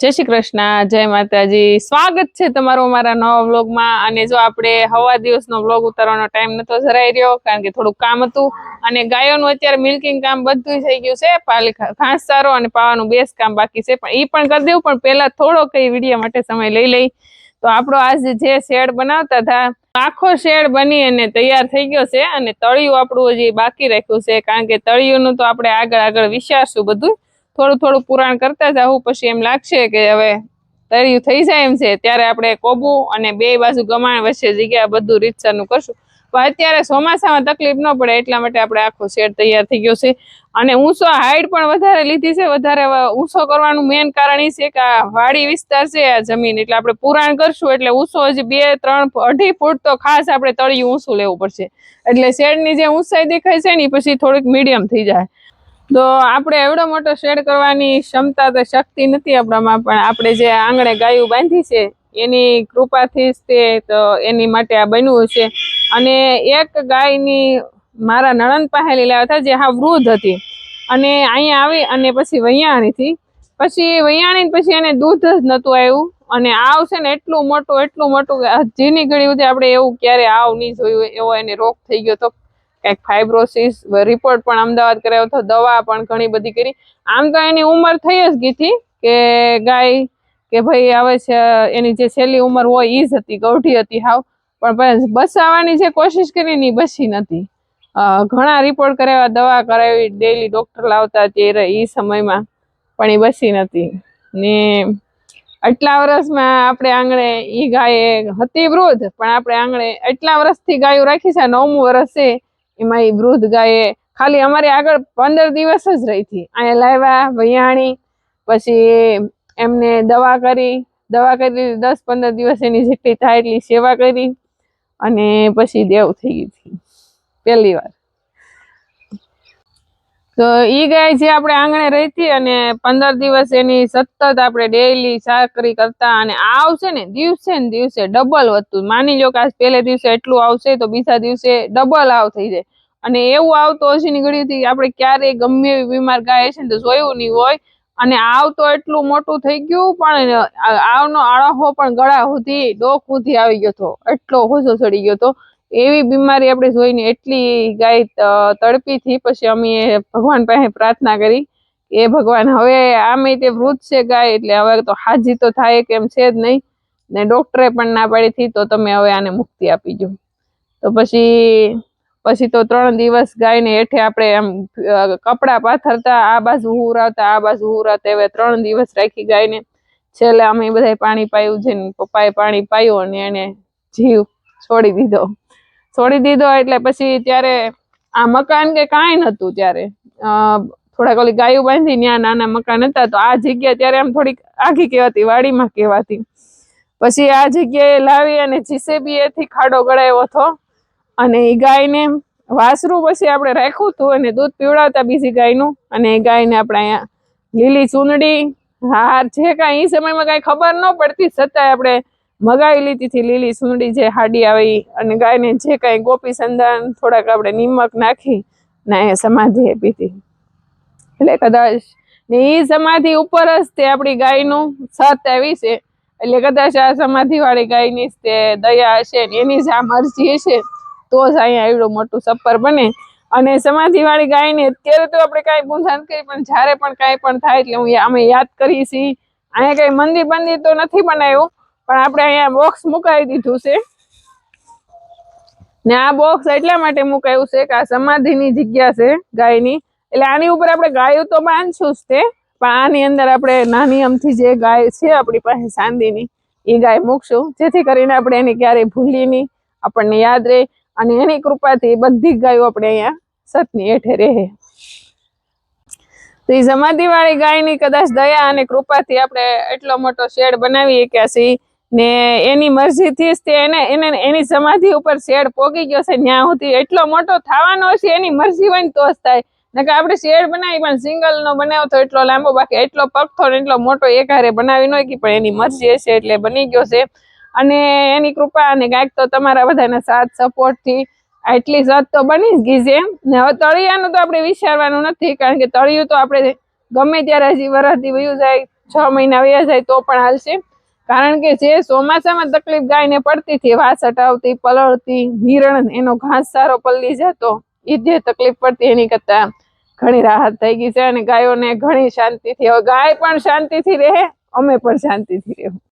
જય શ્રી કૃષ્ણ, જય માતાજી. સ્વાગત છે તમારું અમારા નવા વ્લોગમાં. અને જો આપણે હવા દિવસનો વ્લોગ ઉતારવાનો ટાઈમ નતો જરાઈ રહ્યો, કારણ કે થોડુંક કામ હતું. અને ગાયોનું અત્યારે મિલ્કિંગ કામ બધું થઈ ગયું છે. ઘાસ ચારો અને પાવાનું બેસ કામ બાકી છે. પણ એ પણ કરી દેવું, પણ પહેલા થોડો કઈ વીડિયો માટે સમય લઈ લઈ. તો આપણો આજે જે શેડ બનાવતા હતા, આખો શેડ બની અને તૈયાર થઈ ગયો છે. અને તળિયું આપણું હજી બાકી રાખ્યું છે, કારણ કે તળિયુંનું તો આપણે આગળ આગળ વિચારશું બધું થોડું થોડું પુરાણ કરતા જવું પછી એમ લાગશે કે હવે તર્યું થઈ જાય એમ છે, ત્યારે આપણે કોબુ અને બે બાજુ ગમાણ વચ્ચે જગ્યા બધું રીતસરનું કરશું. પણ અત્યારે ચોમાસામાં તકલીફ ન પડે, એટલા માટે આપણે આખો શેડ તૈયાર થઈ ગયો છે. અને ઊંચો હાઈટ પણ વધારે લીધી છે, વધારે ઊંચો કરવાનું મેન કારણ એ છે કે આ વાડી વિસ્તાર છે, આ જમીન. એટલે આપણે પુરાણ કરશું, એટલે ઊંચો હજી બે, ત્રણ, અઢી ફૂટ તો ખાસ આપણે તળિયું ઊંચું લેવું પડશે. એટલે શેડની જે ઊંચાઈ દેખાય છે ને પછી થોડીક મીડિયમ થઈ જાય. તો આપણે એવડો મોટો શેડ કરવાની ક્ષમતા તો શક્તિ નથી આપણામાં, પણ આપણે જે આંગણે ગાયું બાંધી છે, એની કૃપાથી જ તે તો એની માટે આ બન્યું છે. અને એક ગાયની મારા નણંદ પાસેલી લાવ્યા હતા, જે હા વૃદ્ધ હતી. અને અહીંયા આવી અને પછી વૈયાણીથી પછી વૈયાણી પછી એને દૂધ જ નહોતું આવ્યું અને આવ છે ને એટલું મોટું એટલું મોટું આ ઘડી સુધી આપણે એવું ક્યારે આવ નહીં જોયું, એવો એને રોગ થઈ ગયો હતો કંઈક ફાઇબ્રોસિસ રિપોર્ટ પણ અમદાવાદ કરાયો હતો, દવા પણ ઘણી બધી કરી. આમ તો એની ઉંમર થઈ જ ગઈ હતી કે ગાય કે ભાઈ હવે છે, એની જે છેલ્લી ઉંમર હોય ઈ જ હતી ગૌઠી હતી હાવ. પણ બસ, બસાવવાની જે કોશિશ કરી ને બસી નથી. ઘણા રિપોર્ટ કરાવ્યા, દવા કરાવી ડેલી ડોક્ટર લાવતા ત્યારે એ સમયમાં પણ એ બસી નથી. ને આટલા વર્ષમાં આપણે આંગણે એ ગાય હતી વૃદ્ધ, પણ આપણે આંગણે એટલા વર્ષથી ગાયો રાખી છે નવમું વર્ષ એમાં એ વૃદ્ધ ગાયે ખાલી અમારી આગળ પંદર દિવસ જ રહી હતી. અહીંયા લાવ્યા ભૈયાણી પછી એમને દવા કરી દવા કરી દસ પંદર દિવસ એની જેટલી થાય એટલી સેવા કરી અને પછી દેવ થઈ ગઈ હતી. પહેલી વાર. તો એ ગાય જે આપણે આંગણે રહી હતી અને પંદર દિવસ એની સતત આપણે ડેઈલી ચાકરી કરતા અને આવશે ને, દિવસે ને દિવસે ડબલ વધતું. માની લો કે આજ પહેલે દિવસે એટલું આવશે તો બીજા દિવસે ડબલ આવ થઈ જાય. અને એવું આવતો હજીની ઘડીથી આપણે ક્યારેય ગમે એવી બીમાર ગાય છે તો જોયું નહીં હોય. અને આવ તો એટલું મોટું થઈ ગયું પણ આવનો આળહો પણ ગળા સુધી, ડોક સુધી આવી ગયો હતો એટલો હોજો ચડી ગયો હતો એવી બીમારી આપણે જોઈને એટલી ગાય તડપી થી પછી અમે ભગવાન પાસે પ્રાર્થના કરી એ ભગવાન, હવે આમે તે વૃદ્ધ છે ગાય એટલે હવે તો હાજી તો થાય કેમ છે જ નહીં. ને ડોક્ટરે પણ ના પાડી હતી તો તમે હવે આને મુક્તિ આપી દો તો પછી પછી તો ત્રણ દિવસ ગાયને હેઠે આપણે એમ કપડા પાથરતા, આ બાજુ હુરાવતા આ બાજુ હુરાવતા એવા ત્રણ દિવસ રાખી ગાયને. છેલ્લે અમે બધાય પાણી પાયું છે ને પપ્પાએ પાણી પાયું અને એને જીવ છોડી દીધો. છોડી દીધો એટલે પછી ત્યારે આ મકાન કે કાંઈ નહોતું ત્યારે. થોડાક ઓલી ગાયું બાંધી ત્યાં નાના મકાન હતા, તો આ જગ્યા ત્યારે આમ થોડીક આઘી કહેવાતી, વાડીમાં કહેવાતી. પછી આ જગ્યાએ લાવી અને જીસેબી એથી ખાડો ગળાયો હતો. અને એ ગાયને વાસરું પછી આપણે રાખ્યું હતું અને દૂધ પીવડાવતા બીજી ગાયનું. અને એ ગાયને આપણે અહીંયા લીલી ચૂંદડી, હાર જે કાંઈ એ સમયમાં કાંઈ ખબર ન પડતી, છતાંય આપણે મગાવી લીધી હતી લીલી ચૂંદડી જે હાડી આવી અને ગાયને જે કાંઈ ગોપી સંધાન થોડાક આપણે નિમક નાખી ને સમાધિ આપી હતી. એટલે કદાચ ને એ સમાધિ ઉપર જ તે આપણી ગાયનું સત આવી છે. એટલે કદાચ આ સમાધિ વાળી ગાયની તે દયા હશે ને એની જ આ મરજી હશે. તો જ અહીંયા એવડું મોટું સફર બને. અને સમાધિવાળી ગાયને અત્યારે તો આપણે કાંઈ નથી કરી, પણ જ્યારે પણ કાંઈ પણ થાય એટલે હું અમે યાદ કરીએ છીએ. અહીંયા કઈ મંદિર બંદિર તો નથી બનાવ્યું, પણ આપણે અહીંયા બોક્સ મુકાવી દીધું છે. ને આ બોક્સ એટલા માટે મુકાયું છે કે આ સમાધિની જગ્યા છે ગાયની. એટલે આની ઉપર આપણે ગાયું તો બાંધશું જ તે, પણ આની અંદર આપણે નાની અમથી જે ગાય છે આપણી પાસે સાંદીની એ ગાય મૂકશું. જેથી કરીને આપણે એને ક્યારેય ભૂલી નહીં. આપણને યાદ રહે. અને એની કૃપાથી બધી ગાયો આપણે અહીંયા સતની હેઠે રહે. તો એ સમાધિવાળી ગાયની કદાચ દયા અને કૃપાથી આપણે એટલો મોટો શેડ બનાવીએ કે છીએ ને એની મરજીથી જ તે એને એને, એની સમાધિ ઉપર શેડ પોગી ગયો છે ત્યાં સુધી એટલો મોટો થવાનો છે, એની મરજી હોય ને તો જ થાય. નકર આપણે શેડ બનાવી, પણ સિંગલ નો બનાવ્યો તો એટલો લાંબો, બાકી એટલો પગથો ને એટલો મોટો એક હારે બનાવી ન હોય પણ એની મરજી હશે એટલે બની ગયો છે. અને એની કૃપા અને કાંઈક તો તમારા બધાના સાથ સપોર્ટથી આટલી સત તો બની જ ગઈ છે ને હવે તળિયાનું તો આપણે વિચારવાનું નથી, કારણ કે તળિયું તો આપણે ગમે ત્યારે હજી વરસથી વયું જાય, છ મહિના વયા જાય તો પણ હાલશે. કારણ કે જે ચોમાસામાં તકલીફ ગાયને પડતી હતી, વાસ હટાવતી, પલળતી નિરણ એનો ઘાસ સારો પલળી જતો એ જે તકલીફ પડતી, એની કરતા ઘણી રાહત થઈ ગઈ છે. અને ગાયોને ઘણી શાંતિથી, હવે ગાય પણ શાંતિથી રહે, અમે પણ શાંતિથી રહેવું.